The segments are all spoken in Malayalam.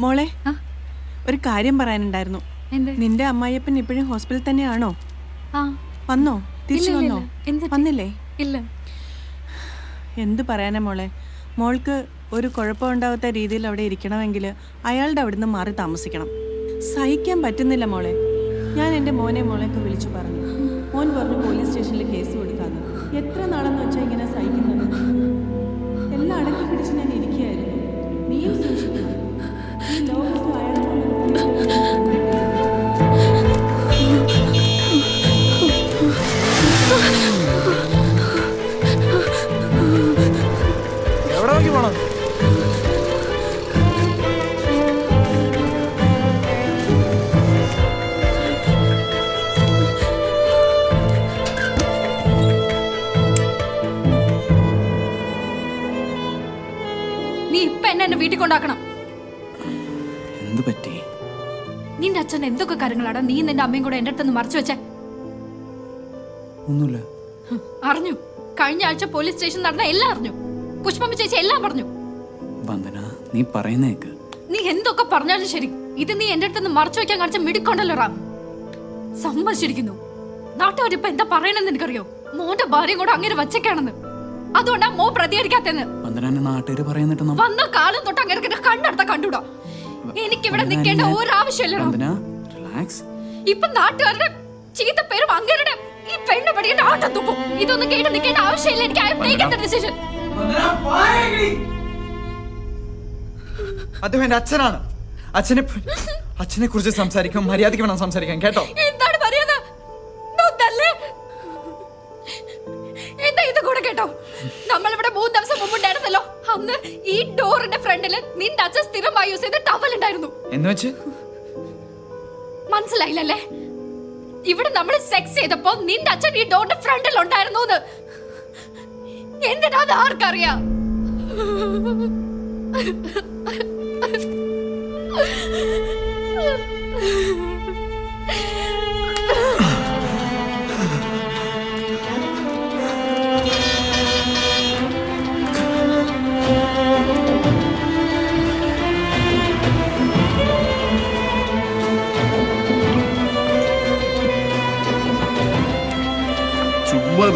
മോളെ? ഒരു കാര്യം പറയാനുണ്ടായിരുന്നു. നിന്റെ അമ്മായിയപ്പൻ ഇപ്പോഴും ഹോസ്പിറ്റലിൽ തന്നെയാണോ? വന്നോ? തിരിച്ചു വന്നോ. വന്നില്ലേ? ഇല്ല. എന്ത് പറയാനാ മോളെ? മോൾക്ക് ഒരു കുഴപ്പമുണ്ടാവാത്ത രീതിയിൽ അവിടെ ഇരിക്കണമെങ്കിൽ അയാളുടെ അവിടുന്ന് മാറി താമസിക്കണം. സഹിക്കാൻ പറ്റുന്നില്ല മോളെ. ഞാൻ എന്റെ മോനെ മോളെയൊക്കെ വിളിച്ചു പറഞ്ഞു. മോൻ പറഞ്ഞു പോലീസ് സ്റ്റേഷനിൽ കേസ് കൊടുക്കാന്ന്. എത്ര നാളെന്ന് വെച്ചാൽ ഇങ്ങനെ സഹിക്കുന്നത്? എല്ലാം അടക്കി പിടിച്ച് ഞാൻ ഇരിക്കുകയായിരുന്നു. നീയും സൂക്ഷിക്കണം നീ ഇപ്പൊ എന്നെ എന്റെ വീട്ടിൽ കൊണ്ടാക്കണം. നിന്റെ അച്ഛൻ എന്തൊക്കെ കാര്യങ്ങളാണ് നീ നിന്റെ അമ്മയും കൂടെ എന്റെ അടുത്തൊന്ന് മറച്ചു വെച്ചേ? ഒന്നുമില്ല. അറിഞ്ഞു. കഴിഞ്ഞ ആഴ്ച പോലീസ് സ്റ്റേഷൻ നടന്ന എല്ലാം അറിഞ്ഞു. പുഷ്പമ്മ ചേച്ചി എല്ലാം പറഞ്ഞു. വന്ദന നീ പറയുന്നേക്ക് നീ എന്തൊക്കെ പറഞ്ഞാലും ശരി. ഇത് നീ എന്റെ അടുത്തൊന്ന് മറച്ചു വെക്കാൻ കാണിച്ച മിടിക്കൊണ്ടല്ലോ റാം. സമ്മതിച്ചിരിക്കുന്നു. നാട്ടുകാരിപ്പോ എന്താ പറയണെന്ന് എനിക്കറിയോ? മോന്റെ ഭാര്യയും കൂടെ അങ്ങനെ വച്ചേക്കാണെന്ന്. അതുകൊണ്ടാ മോ പ്രതികരിക്കാത്തെന്ന് വന്ന കാലം തൊട്ട് അങ്ങനെ കണ്ടെടുത്ത കണ്ടുകൂടാ. എനിക്കിവിടെ ഇവിടെ നിൽക്കേണ്ട ഒരാവശ്യമില്ല ഇപ്പൊ നാട്ടുകാരുടെ ചീത്ത പേരും അങ്ങേരുടെ ഈ പെണ്ണ് പഠിക്കേണ്ട ആട്ടം തുപ്പും. ഇതൊന്നും കേട്ട് നിൽക്കേണ്ട ആവശ്യമില്ല. എനിക്ക് ഐ ടേക്കൻ ഡിസിഷൻ അദ്ദേഹം എന്റെ അച്ഛനാണ്. അച്ഛനെ അച്ഛനെ കുറിച്ച് സംസാരിക്കാം മര്യാദയ്ക്ക് വേണം സംസാരിക്കാൻ കേട്ടോ? അന്ന് ഈ ഡോറിന്റെ ഫ്രണ്ടിൽ നിന്റെ അച്ഛൻ സ്ഥിരമായി യൂസ് ചെയ്ത ടവൽ ഉണ്ടായിരുന്നു. എന്ന് വെച്ച്? മനസ്സിലായില്ലല്ലേ? ഇവിടെ നമ്മൾ സെക്സ് ചെയ്തപ്പോ നിന്റെ അച്ഛൻ ഈ ഡോറിന്റെ ഫ്രണ്ടിൽ ഉണ്ടായിരുന്നു എന്തിനാ അത് ആർക്കറിയാം?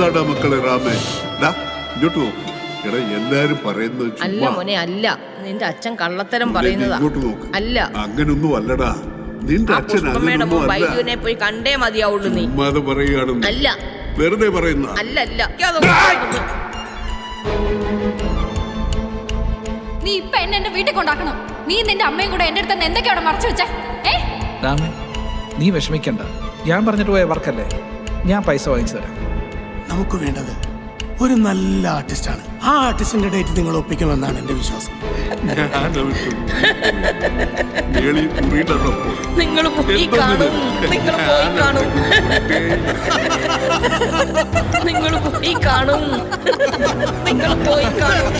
ചുമ്മാതാടാ മക്കളെ റാമേ. ഡാ ഇങ്ങോട്ട് നോക്ക്. എടാ എല്ലാരും പറയുന്നത് അല്ല ചുമ്മാ മോനെ അല്ല. നിന്റെ അച്ഛൻ കള്ളത്തരം നീ പറയുന്നതാ. ഇങ്ങോട്ട് നോക്ക്. അല്ല. അങ്ങനൊന്നും അല്ലടാ. നിന്റെ ആ അച്ഛൻ പുഷ്പമ്മയുടെ അങ്ങനൊന്നും അല്ല. ബൈജുവിനെ പോയി കണ്ടേ മതിയാവുള്ളൂ നീ. അത് പറയുകയാണെന്ന്. അല്ല. വെറുതെ പറയുന്ന. അല്ല അല്ല. നീ ഇപ്പൊ എന്നെ എന്റെ വീട്ടിൽ കൊണ്ടാക്കണം. നീ നിന്റെ അമ്മയും കൂടെ എന്റെ അടുത്ത് എന്തൊക്കെയാണ് മറച്ചു വെച്ചേ? ഏ? രാമേ നീ വിഷമിക്കണ്ട. ഞാൻ പറഞ്ഞിട്ട് പോയ വർക്കല്ലേ? ഞാൻ പൈസ വാങ്ങിച്ചു തരാം. നമുക്ക് വേണ്ടത് ഒരു നല്ല ആർട്ടിസ്റ്റാണ്. ആ ആർട്ടിസ്റ്റിന്റെ ഡേറ്റ് നിങ്ങൾ ഒപ്പിക്കുമെന്നാണ് എന്റെ വിശ്വാസം. നിങ്ങൾ പോയി കാണും. നിങ്ങൾ പോയി കാണും. നിങ്ങൾ പോയി കാണും. നിങ്ങൾ പോയി കാണും.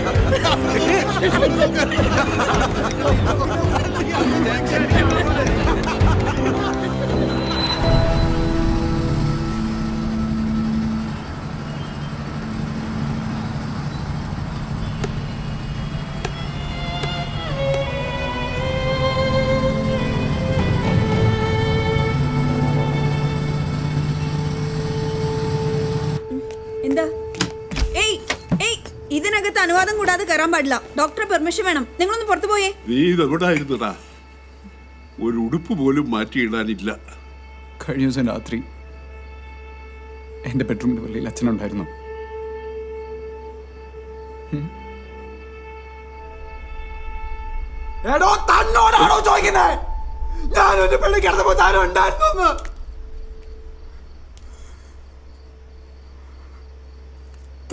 ഇതിനകത്ത് അനുവാദം കൂടാതെ കയറാൻ പാടില്ല. ഡോക്ടറെ പെർമിഷൻ വേണം. നിങ്ങളൊന്ന് പുറത്തു പോയേ. നീ ഇതെവിടായിരുന്നടാ? ഒരു ഉടുപ്പ് പോലും മാറ്റിയിടാനില്ല. കഴിഞ്ഞ ദിവസം രാത്രി എന്റെ ബെഡ്റൂമിന്റെ വെളിയിൽ അച്ഛനുണ്ടായിരുന്നു. എടോ തന്നോടാണോ ചോദിക്കുന്നത് ഞാൻ ഒരു പെണ്ണ് കിടന്നപ്പോ താനും ഉണ്ടായിരുന്നു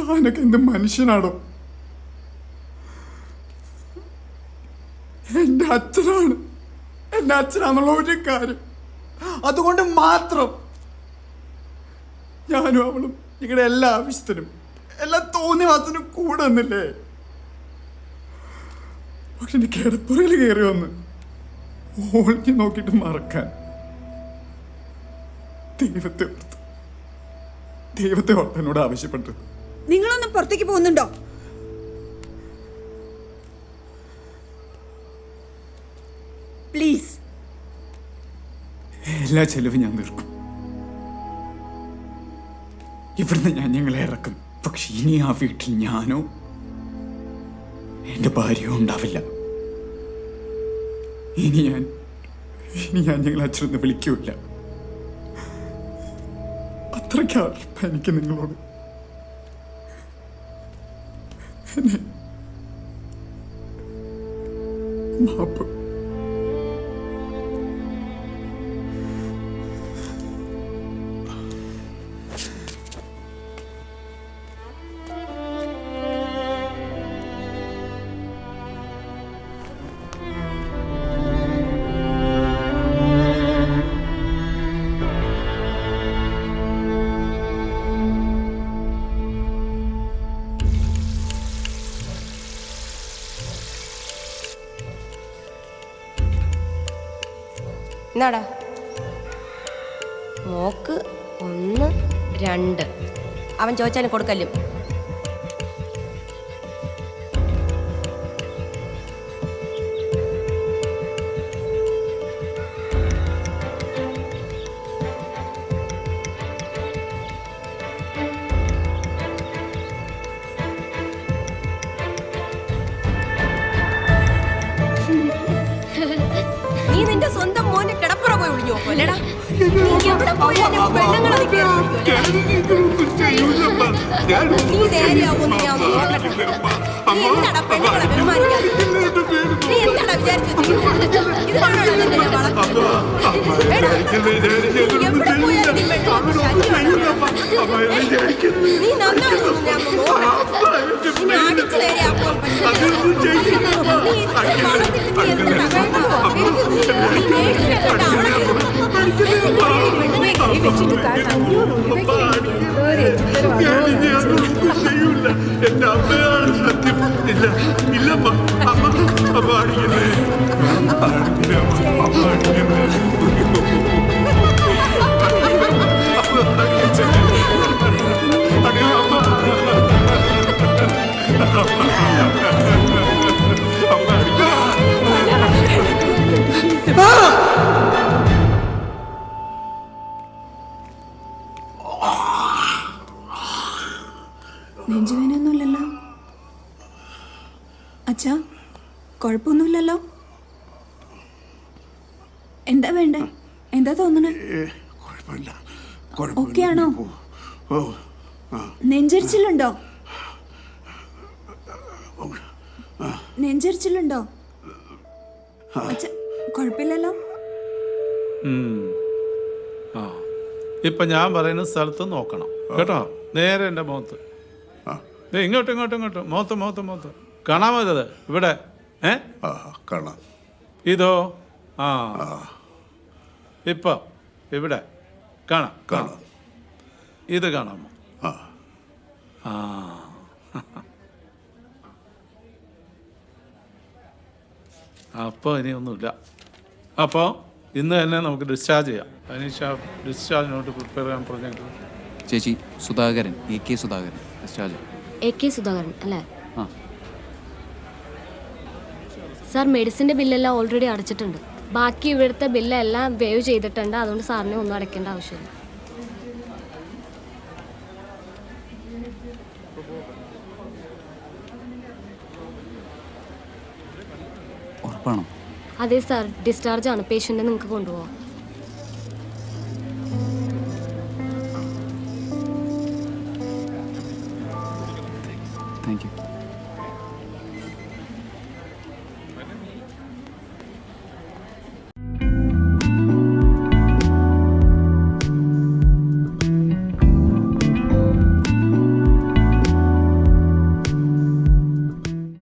താനൊക്കെ എന്ത് മനുഷ്യനാണോ? എന്റെ അച്ഛനാണ്. എന്റെ അച്ഛനാണെന്നുള്ള ഒരു കാര്യം. അതുകൊണ്ട് മാത്രം ഞാനും അവളും നിങ്ങളുടെ എല്ലാ ആവശ്യത്തിനും എല്ലാ തോന്നിവാസത്തിനും കൂടെ വന്നില്ലേ പക്ഷെ എന്റെ കിടപ്പുറയിൽ കയറി വന്ന് ഓളിക്ക് നോക്കിയിട്ട് മറക്കാൻ ദൈവത്തെ ദൈവത്തെ ഓർത്തനോട് എന്നോട് ആവശ്യപ്പെട്ടു നിങ്ങളൊന്ന് പുറത്തേക്ക് പോകുന്നുണ്ടോ? പ്ലീസ് എല്ലാ ചെലവും ഞാൻ തീർക്കും. ഇവിടുന്ന് ഞാൻ ഞങ്ങളെ ഇറക്കും. പക്ഷെ ഇനി ആ വീട്ടിൽ ഞാനോ എന്റെ ഭാര്യയോ ഉണ്ടാവില്ല. ഇനി ഞാൻ ഇനി ഞാൻ ഞങ്ങൾ അച്ഛനൊന്ന് വിളിക്കൂല അത്രയ്ക്ക് എനിക്ക് നിങ്ങളോട്. മാപ്പ് എന്നാടാ മോക്ക് ഒന്ന് രണ്ട്. അവൻ ചോദിച്ചാലും കൊടുക്കല്ലും. നീ നന്നാണെന്ന് ഞാൻ. നീ എന്റെ അമ്മയാണ് സത്യം ഇല്ല ഇല്ലമ്മ അമ്മ അമ്മ അടിക്കല്ലേ അമ്മ അമ്മ അടിക്കല്ലേ അച്ഛാ കുഴപ്പമൊന്നുമില്ലല്ലോ എന്താ വേണ്ടേ? എന്താ തോന്നണേ? ഓക്കെ ആണോ? നെഞ്ചരിച്ചിലുണ്ടോ? നെഞ്ചരിച്ചിലുണ്ടോ? അച്ഛ കുഴപ്പമില്ലല്ലോ ഇപ്പൊ ഞാൻ പറയുന്ന സ്ഥലത്ത് നോക്കണം. കേട്ടോ? നേരെ എന്റെ മുഖത്ത്. ദേ ഇങ്ങോട്ട് ഇങ്ങോട്ട് ഇങ്ങോട്ട്. മുഖത്ത് മുഖത്ത് മുഖത്ത്. കാണാമോ ഇത്? ഇവിടെ. ഏ? ആ കാണാം. ഇതോ? ആ. ഇപ്പൊ ഇവിടെ. കാണാം. കാണാം. ഇത് കാണാമോ? ആ. ആ. അപ്പോൾ ഇനി ഒന്നുമില്ല. അപ്പോൾ ഇന്ന് തന്നെ നമുക്ക് ഡിസ്ചാർജ് ചെയ്യാം. അനീഷ ഡിസ്ചാർജിനോട്ട് പ്രിപ്പയർ ചെയ്യാൻ പറഞ്ഞിട്ട്. ചേച്ചി Sudhakaran A K Sudhakaran discharge A K Sudhakaran അല്ലേ? ആ. സാർ മെഡിസിന്റെ ബില്ലെല്ലാം ഓൾറെഡി അടച്ചിട്ടുണ്ട്. ബാക്കി ഇവിടുത്തെ ബില്ലെല്ലാം വേവ് ചെയ്തിട്ടുണ്ട്. അതുകൊണ്ട് സാറിനെ ഒന്നും അടയ്ക്കേണ്ട ആവശ്യമില്ല. ഉറപ്പാണോ? അതെ സാർ ഡിസ്ചാർജ് ആണ്. പേഷ്യന്റിനെ നിങ്ങൾക്ക് കൊണ്ടുപോകാം താങ്ക് യു